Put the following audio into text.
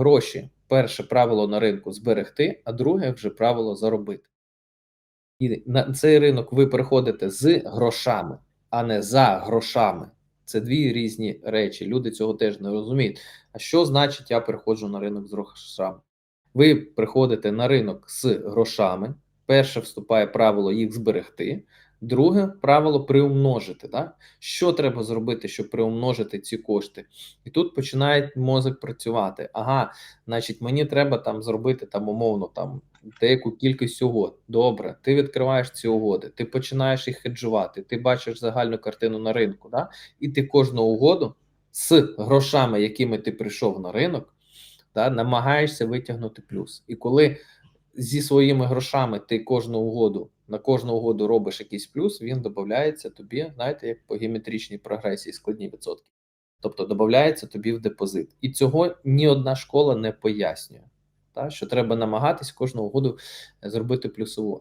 гроші. Перше правило на ринку зберегти, а друге вже правило заробити. І на цей ринок ви приходите з грошами, а не за грошами. Це дві різні речі. Люди цього теж не розуміють. А що значить я приходжу на ринок з грошами? Ви приходите на ринок з грошами. Перше вступає правило їх зберегти. Друге правило приумножити. Так? Що треба зробити, щоб приумножити ці кошти? І тут починає мозок працювати. Ага, значить, мені треба там зробити там умовно там деяку кількість угод. Добре, ти відкриваєш ці угоди, ти починаєш їх хеджувати, ти бачиш загальну картину на ринку, да? і ти кожну угоду з грошами, якими ти прийшов на ринок, да, намагаєшся витягнути плюс. І коли зі своїми грошами ти кожну угоду на кожну угоду робиш якийсь плюс, він додається тобі, знаєте, як по геометричній прогресії складні відсотки. Тобто додається тобі в депозит. І цього ні одна школа не пояснює. Та, що треба намагатись кожну угоду зробити плюсову.